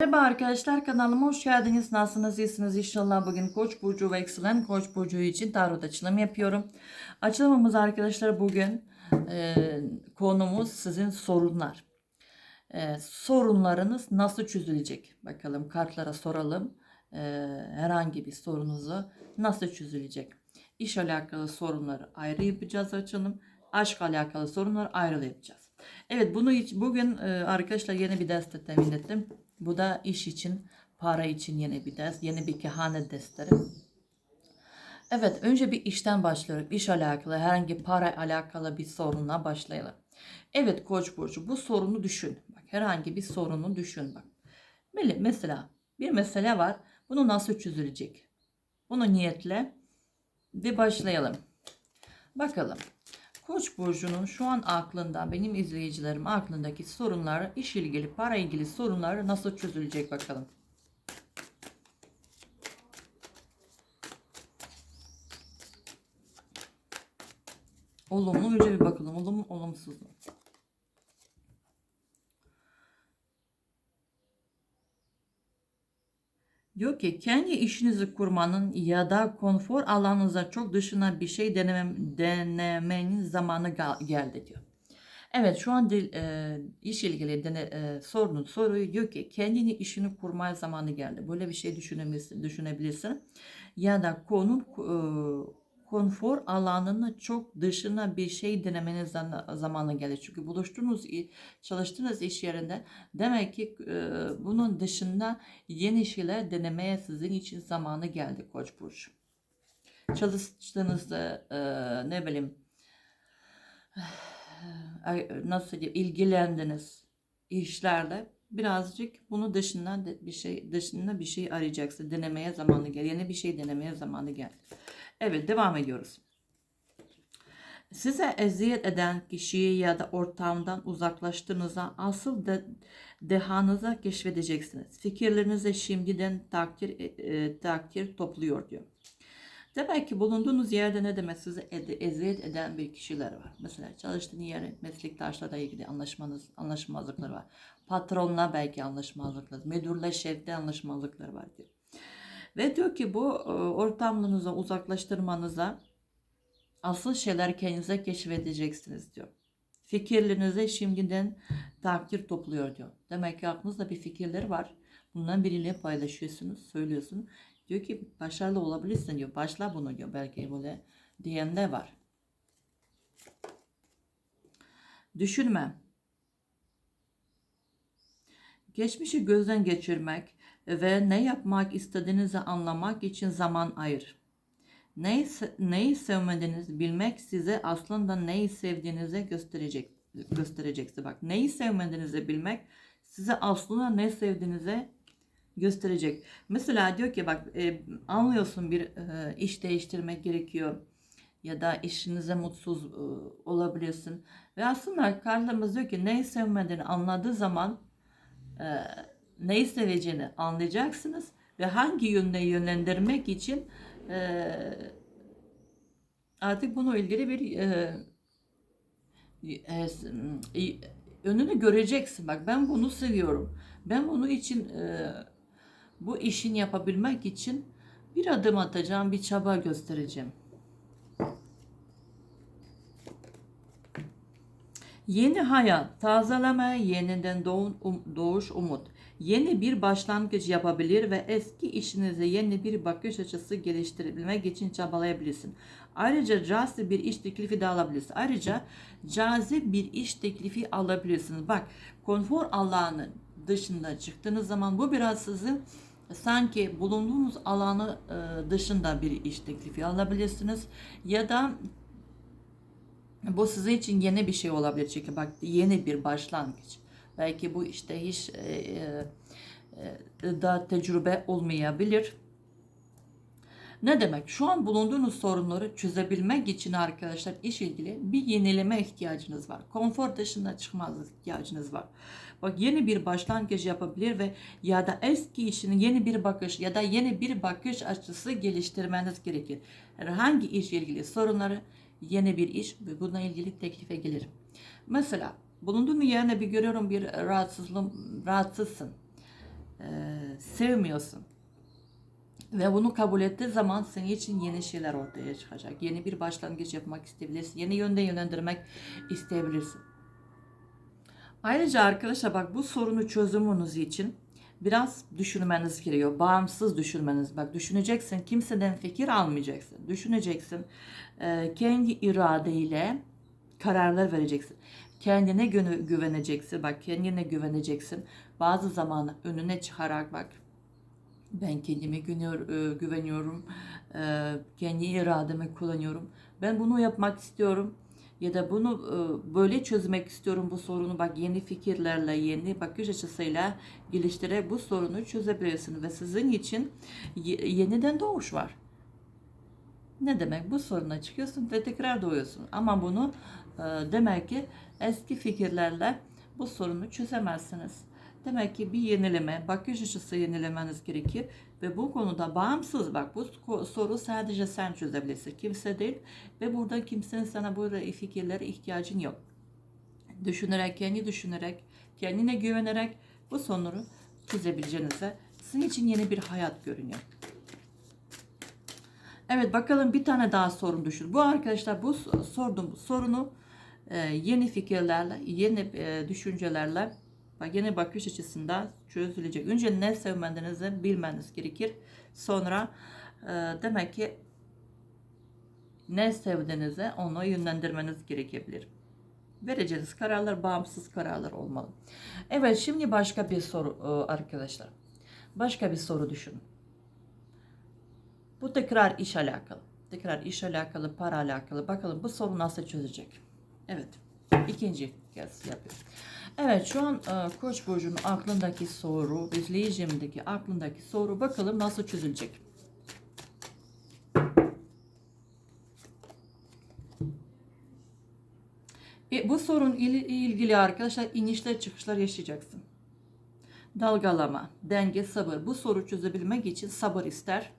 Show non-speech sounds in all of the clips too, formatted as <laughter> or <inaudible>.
Merhaba arkadaşlar kanalıma hoş geldiniz. Nasılsınız? İyisiniz inşallah. Bugün Koç burcu ve yükselen Koç burcu için tarot açılım yapıyorum. Açılımımız arkadaşlar bugün e, konumuz sizin sorunlar. E, sorunlarınız nasıl çözülecek? Bakalım kartlara soralım. E, herhangi bir sorunuzu nasıl çözülecek? İş alakalı sorunları ayrı yapacağız açılım. Aşk alakalı sorunları ayrı yapacağız. Evet bunu hiç, bugün e, arkadaşlar yeni bir ders temin ettim. Bu da iş için, para için yeni bir ders, yeni bir kehanet dersleri. Evet, önce bir işten başlıyorum. İş alakalı, herhangi para alakalı bir sorunla başlayalım. Evet Koç burcu, bu sorunu düşün. Bak, herhangi bir sorunu düşün bak. Mesela bir mesele var. Bunu nasıl çözülecek? Bunu niyetle ve başlayalım. Bakalım. Koç burcunun şu an aklında, benim izleyicilerim aklındaki sorunlar, iş ilgili, para ilgili sorunlar nasıl çözülecek bakalım. Olumlu önce bir bakalım. Olumlu, olumsuz mu? Diyor ki kendi işinizi kurmanın ya da konfor alanınıza çok dışına bir şey denemem, denemenin zamanı geldi diyor. Evet şu an dil, e, iş ilgili dene, e, sorunun soruyu diyor ki kendini işini kurmaya zamanı geldi. Böyle bir şey düşünebilirsin, düşünebilirsin. Ya da konun e, konfor alanının çok dışına bir şey denemenin zan- zamanı geldi. Çünkü buluştuğunuz, çalıştığınız iş yerinde demek ki e, bunun dışında yeni şeyler denemeye sizin için zamanı geldi Koç burcu. Çalıştığınızda e, ne bileyim <sighs> nasıl diyeyim ilgilendiniz işlerle birazcık bunu dışından bir şey dışında bir şey arayacaksın. Denemeye zamanı geldi. Yeni bir şey denemeye zamanı geldi. Evet devam ediyoruz. Size eziyet eden kişiyi ya da ortamdan uzaklaştığınızda asıl de, dehanıza keşfedeceksiniz. Fikirlerinize şimdiden takdir, e, e, takdir topluyor diyor. Demek ki bulunduğunuz yerde ne demek ede- eziyet eden bir kişiler var. Mesela çalıştığın yer meslektaşlarla ilgili anlaşmanız, anlaşmazlıklar var. Patronla belki anlaşmazlıklar, müdürle şefte anlaşmazlıklar var diyor. Ve diyor ki bu e, ortamınıza uzaklaştırmanıza asıl şeyler kendinize keşfedeceksiniz diyor. Fikirlerinize şimdiden takdir topluyor diyor. Demek ki aklınızda bir fikirleri var. Bundan biriyle paylaşıyorsunuz, söylüyorsunuz. Diyor ki başarılı olabilirsin diyor. Başla bunu diyor. Belki böyle diyen de var. Düşünme. Geçmişi gözden geçirmek ve ne yapmak istediğinizi anlamak için zaman ayır. Neyi, neyi sevmediğinizi bilmek size aslında neyi sevdiğinizi gösterecek gösterecekse bak neyi sevmediğinizi bilmek size aslında ne sevdiğinizi gösterecek. Mesela diyor ki bak e, anlıyorsun bir e, iş değiştirmek gerekiyor ya da işinize mutsuz e, olabilirsin ve aslında karşımız diyor ki neyi sevmediğini anladığı zaman neyi seveceğini anlayacaksınız ve hangi yönde yönlendirmek için e, artık bununla ilgili bir e, e, e, önünü göreceksin. Bak ben bunu seviyorum. Ben bunu için e, bu işin yapabilmek için bir adım atacağım, bir çaba göstereceğim. Yeni hayat, tazeleme, yeniden doğun, um- doğuş umut. Yeni bir başlangıç yapabilir ve eski işinize yeni bir bakış açısı geliştirebilmek için çabalayabilirsin. Ayrıca cazip bir iş teklifi de alabilirsin. Ayrıca cazip bir iş teklifi alabilirsiniz. Bak konfor alanı dışında çıktığınız zaman bu biraz sizin sanki bulunduğunuz alanı dışında bir iş teklifi alabilirsiniz. Ya da bu sizin için yeni bir şey olabilir çünkü bak yeni bir başlangıç. Belki bu işte hiç e, e, e, daha tecrübe olmayabilir. Ne demek? Şu an bulunduğunuz sorunları çözebilmek için arkadaşlar iş ilgili bir yenileme ihtiyacınız var. Konfor dışına çıkmaz ihtiyacınız var. Bak yeni bir başlangıç yapabilir ve ya da eski işinin yeni bir bakış ya da yeni bir bakış açısı geliştirmeniz gerekir. Herhangi iş ilgili sorunları yeni bir iş ve bununla ilgili teklife gelir. Mesela bulunduğun yerine bir görüyorum bir rahatsızlığım, rahatsızsın. Ee, sevmiyorsun. Ve bunu kabul ettiği zaman senin için yeni şeyler ortaya çıkacak. Yeni bir başlangıç yapmak isteyebilirsin. Yeni yönde yönlendirmek isteyebilirsin. Ayrıca arkadaşlar bak bu sorunu çözümünüz için biraz düşünmeniz gerekiyor. Bağımsız düşünmeniz. Bak düşüneceksin. Kimseden fikir almayacaksın. Düşüneceksin. Ee, kendi iradeyle kararlar vereceksin. Kendine gü- güveneceksin. Bak kendine güveneceksin. Bazı zaman önüne çıkarak bak ben kendime e, güveniyorum. E, kendi irademi kullanıyorum. Ben bunu yapmak istiyorum. Ya da bunu e, böyle çözmek istiyorum bu sorunu. Bak yeni fikirlerle, yeni bakış açısıyla geliştirerek bu sorunu çözebilirsin. Ve sizin için ye- yeniden doğuş var. Ne demek? Bu soruna çıkıyorsun ve tekrar doğuyorsun. Ama bunu e, demek ki eski fikirlerle bu sorunu çözemezsiniz. Demek ki bir yenileme, bakış açısı yenilemeniz gerekir ve bu konuda bağımsız bak bu soru sadece sen çözebilirsin. Kimse değil ve burada kimsenin sana bu fikirlere ihtiyacın yok. Düşünerek, kendi düşünerek, kendine güvenerek bu sorunu çözebileceğinize sizin için yeni bir hayat görünüyor. Evet bakalım bir tane daha sorun düşün. Bu arkadaşlar bu s- sorduğum sorunu yeni fikirlerle, yeni düşüncelerle, bak yeni bakış açısında çözülecek. Önce ne sevmediğinizi bilmeniz gerekir. Sonra e, demek ki ne sevdiğinizi onu yönlendirmeniz gerekebilir. Vereceğiniz kararlar bağımsız kararlar olmalı. Evet şimdi başka bir soru e, arkadaşlar. Başka bir soru düşünün. Bu tekrar iş alakalı. Tekrar iş alakalı, para alakalı. Bakalım bu soru nasıl çözecek? Evet. ikinci kez yapıyorum. Evet şu an e, Koç burcunun aklındaki soru, izleyicimdeki aklındaki soru bakalım nasıl çözülecek. E, bu sorun ile ilgili arkadaşlar inişler çıkışlar yaşayacaksın. Dalgalama, denge, sabır. Bu soru çözebilmek için sabır ister.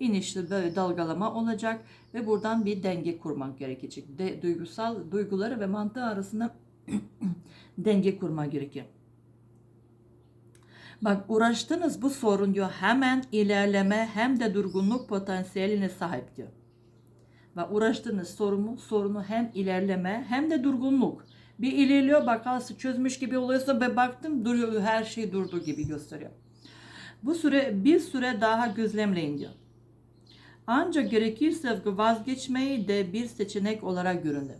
İnişli böyle dalgalama olacak ve buradan bir denge kurmak gerekecek. De, duygusal duyguları ve mantığı arasında denge kurmak gerekir. Bak uğraştınız bu sorun diyor hemen ilerleme hem de durgunluk potansiyeline sahip diyor. Bak uğraştığınız sorunu, sorunu hem ilerleme hem de durgunluk. Bir ilerliyor bakalım çözmüş gibi oluyorsa ve baktım duruyor her şey durdu gibi gösteriyor. Bu süre bir süre daha gözlemleyin diyor. Ancak gerekirse vazgeçmeyi de bir seçenek olarak göründü.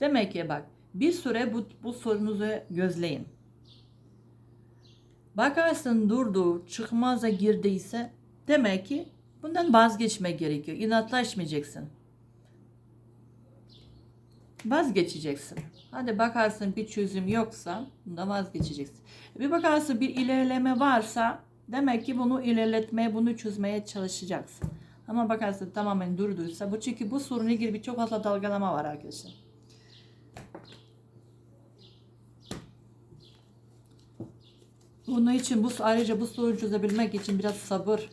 Demek ki bak bir süre bu, bu sorunuzu gözleyin. Bakarsın durdu, çıkmaza girdiyse demek ki bundan vazgeçmek gerekiyor. İnatlaşmayacaksın. Vazgeçeceksin. Hadi bakarsın bir çözüm yoksa bundan vazgeçeceksin. Bir bakarsın bir ilerleme varsa demek ki bunu ilerletmeye, bunu çözmeye çalışacaksın. Ama bakarsın tamamen durduysa bu çünkü bu sorunla ilgili bir çok fazla dalgalama var arkadaşlar. Bunun için bu ayrıca bu sorunu çözebilmek için biraz sabır.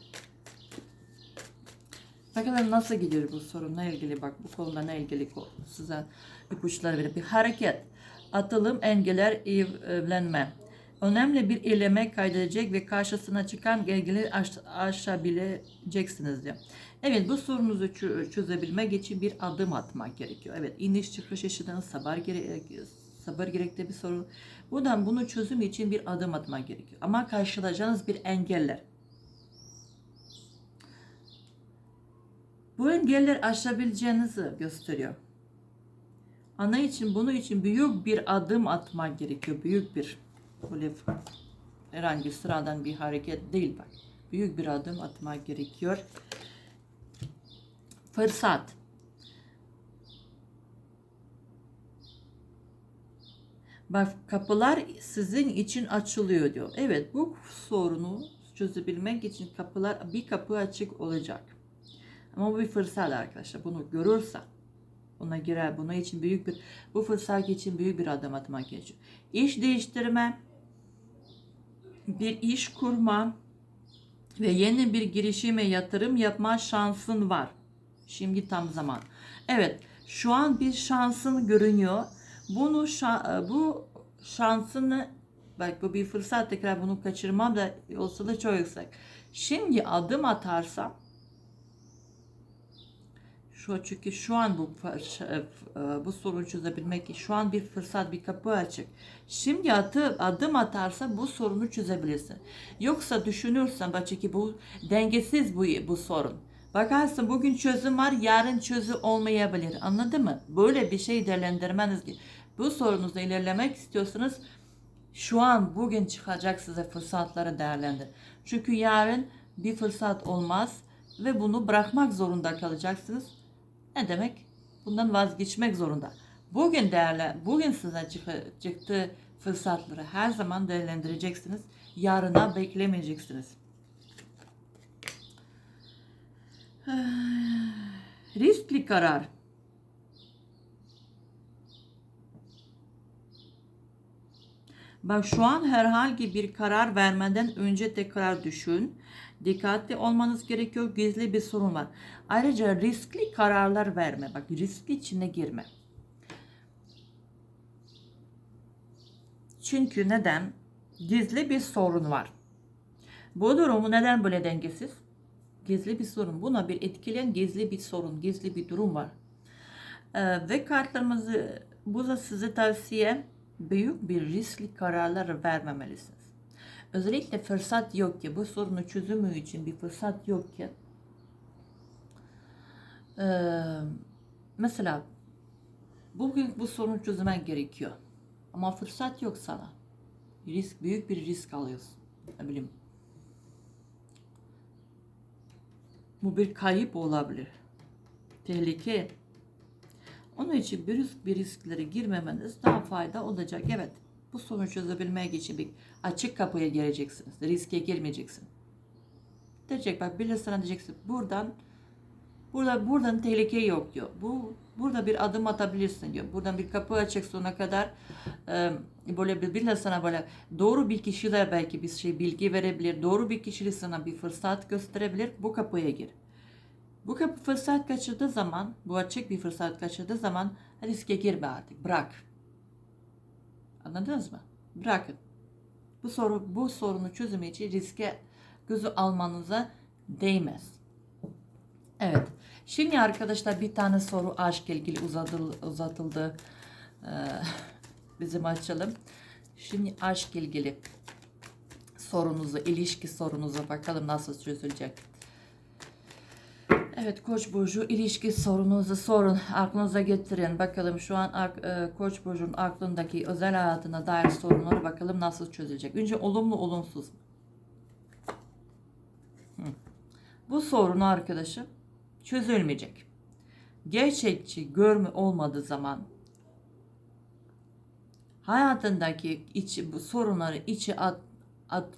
Bakalım nasıl gidiyor bu sorunla ilgili bak bu konuda ne ilgili size ipuçları verir. Bir hareket, atılım, engeller, ev- evlenme. Önemli bir eyleme kaydedecek ve karşısına çıkan ilgili aş- aşabileceksiniz diyor. Evet bu sorunuzu çö- çözebilmek için bir adım atmak gerekiyor. Evet iniş çıkış yaşadığınız sabır, gere- sabır gerektiği bir sorun. Buradan bunu çözüm için bir adım atmak gerekiyor. Ama karşılaşacağınız bir engeller. Bu engeller aşabileceğinizi gösteriyor. Ana için bunu için büyük bir adım atmak gerekiyor. Büyük bir böyle herhangi sıradan bir hareket değil bak. Büyük bir adım atmak gerekiyor. Fırsat. Bak kapılar sizin için açılıyor diyor. Evet bu sorunu çözebilmek için kapılar bir kapı açık olacak. Ama bu bir fırsat arkadaşlar. Bunu görürse buna girer. Buna için büyük bir bu fırsat için büyük bir adım atmak gerekiyor. İş değiştirme, bir iş kurma ve yeni bir girişime yatırım yapma şansın var. Şimdi tam zaman. Evet, şu an bir şansın görünüyor. Bunu şa- bu şansını Bak bu bir fırsat tekrar bunu kaçırmam da olasılığı çok yüksek. Şimdi adım atarsam şu çünkü şu an bu fır- e, bu sorunu çözebilmek şu an bir fırsat bir kapı açık. Şimdi atı, adım atarsa bu sorunu çözebilirsin. Yoksa düşünürsen bak çünkü bu dengesiz bu bu sorun. Bakarsın bugün çözüm var yarın çözüm olmayabilir. Anladın mı? Böyle bir şey değerlendirmeniz gibi. Bu sorunuzda ilerlemek istiyorsanız şu an bugün çıkacak size fırsatları değerlendir. Çünkü yarın bir fırsat olmaz ve bunu bırakmak zorunda kalacaksınız. Ne demek? Bundan vazgeçmek zorunda. Bugün değerli, bugün size çıktığı fırsatları her zaman değerlendireceksiniz. Yarına beklemeyeceksiniz. <sighs> Riskli karar. Bak şu an herhangi bir karar vermeden önce tekrar düşün. Dikkatli olmanız gerekiyor. Gizli bir sorun var. Ayrıca riskli kararlar verme. Bak riskli içine girme. Çünkü neden? Gizli bir sorun var. Bu durumu neden böyle dengesiz? Gizli bir sorun. Buna bir etkileyen gizli bir sorun, gizli bir durum var. Ee, ve kartlarımızı bu da size tavsiye büyük bir riskli kararlar vermemelisiniz. Özellikle fırsat yok ki bu sorunu çözümü için bir fırsat yok ki. Ee, mesela bugün bu sorunu çözmen gerekiyor. Ama fırsat yok sana. Risk büyük bir risk alıyorsun. Ne bileyim. Bu bir kayıp olabilir. Tehlike onun için bir, risk, bir risklere girmemeniz daha fayda olacak. Evet, bu sorunu çözebilmek için bir açık kapıya gireceksiniz. Riske girmeyeceksin. Diyecek bak biri sana diyeceksin buradan burada buradan tehlike yok diyor. Bu burada bir adım atabilirsin diyor. Buradan bir kapı açık sonuna kadar e, böyle bir birileri sana böyle doğru bir kişiler belki bir şey bilgi verebilir. Doğru bir kişiyle sana bir fırsat gösterebilir. Bu kapıya gir. Bu kapı fırsat kaçırdığı zaman, bu açık bir fırsat kaçırdığı zaman riske girme artık. Bırak. Anladınız mı? Bırakın. Bu soru bu sorunu çözümü için riske gözü almanıza değmez. Evet. Şimdi arkadaşlar bir tane soru aşk ilgili uzatıldı. uzatıldı. Ee, <laughs> bizim açalım. Şimdi aşk ilgili sorunuzu, ilişki sorunuzu bakalım nasıl çözülecek. Evet Koç burcu ilişki sorunuzu sorun, aklınıza getirin. Bakalım şu an e, Koç burcunun aklındaki özel hayatına dair sorunları bakalım nasıl çözülecek. Önce olumlu olumsuz. Hı. Bu sorunu arkadaşım çözülmeyecek. Gerçekçi görme olmadığı zaman hayatındaki içi, bu sorunları içi at, at,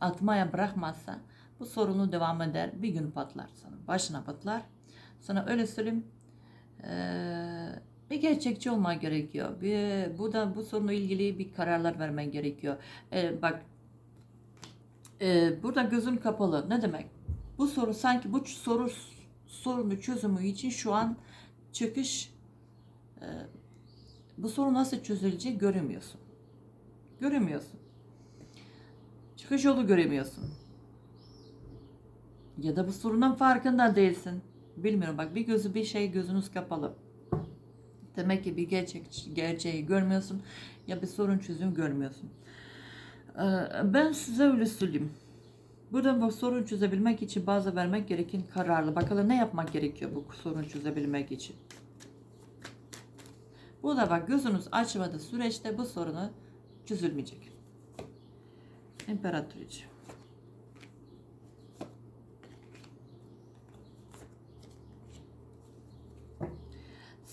atmaya bırakmazsa bu sorunu devam eder. Bir gün patlar sana. Başına patlar. Sana öyle söyleyeyim. Ee, bir gerçekçi olmak gerekiyor. Bir, bu da bu sorunla ilgili bir kararlar vermen gerekiyor. Ee, bak e, burada gözün kapalı. Ne demek? Bu soru sanki bu soru sorunu çözümü için şu an çıkış e, bu soru nasıl çözülecek göremiyorsun. Göremiyorsun. Çıkış yolu göremiyorsun. Ya da bu sorunun farkında değilsin. Bilmiyorum bak bir gözü bir şey gözünüz kapalı. Demek ki bir gerçek gerçeği görmüyorsun ya bir sorun çözüm görmüyorsun. Ee, ben size öyle söyleyeyim. Buradan bu sorun çözebilmek için bazı vermek gereken kararlı. Bakalım ne yapmak gerekiyor bu sorun çözebilmek için. Bu da bak gözünüz açmadığı süreçte bu sorunu çözülmeyecek. İmparatoriçe.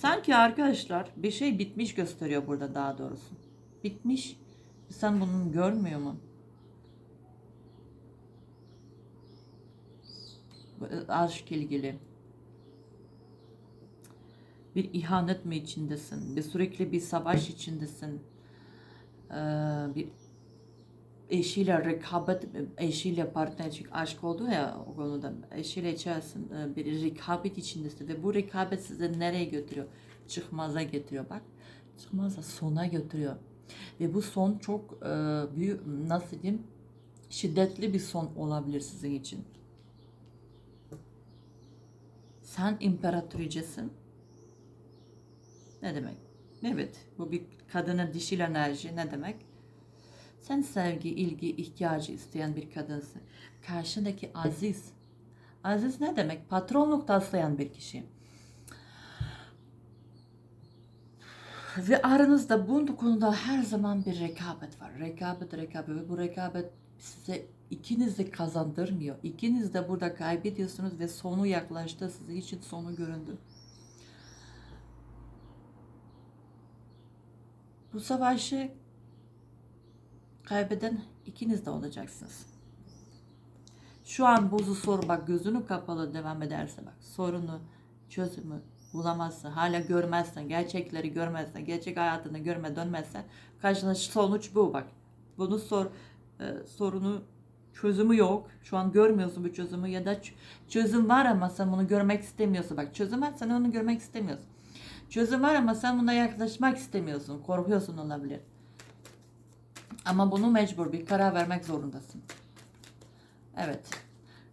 Sanki arkadaşlar bir şey bitmiş gösteriyor burada daha doğrusu. Bitmiş. Sen bunu görmüyor mu? Bu Aşk ilgili. Bir ihanet mi içindesin? Bir sürekli bir savaş içindesin. Ee, bir eşiyle rekabet, eşiyle partnerlik aşk oldu ya o konuda eşiyle içerisinde bir rekabet içindesin ve bu rekabet sizi nereye götürüyor? Çıkmaza getiriyor bak. Çıkmaza sona götürüyor. Ve bu son çok e, büyük, nasıl diyeyim, şiddetli bir son olabilir sizin için. Sen imparatoricesin. Ne demek? Evet, bu bir kadının dişil enerji ne demek? Sen sevgi, ilgi, ihtiyacı isteyen bir kadınsın. Karşındaki aziz. Aziz ne demek? Patronluk taslayan bir kişi. Ve aranızda bu konuda her zaman bir rekabet var. Rekabet, rekabet ve bu rekabet size ikiniz kazandırmıyor. İkiniz de burada kaybediyorsunuz ve sonu yaklaştı. Sizin için sonu göründü. Bu savaşı kaybeden ikiniz de olacaksınız. Şu an buzu soru bak gözünü kapalı devam ederse bak sorunu çözümü bulamazsa hala görmezsen gerçekleri görmezsen gerçek hayatını görme dönmezsen karşına sonuç bu bak. Bunu sor e, sorunu çözümü yok. Şu an görmüyorsun bu çözümü ya da çözüm var ama sen bunu görmek istemiyorsun. Bak çözüm var sen onu görmek istemiyorsun. Çözüm var ama sen buna yaklaşmak istemiyorsun. Korkuyorsun olabilir. Ama bunu mecbur bir karar vermek zorundasın. Evet.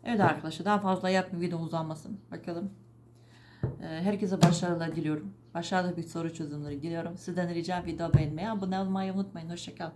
Evet arkadaşlar daha fazla yapmayayım video uzanmasın. Bakalım. Ee, Herkese başarılar diliyorum. Başarılı bir soru çözümleri diliyorum. Sizden ricam video beğenmeyi, abone olmayı unutmayın. Hoşçakal.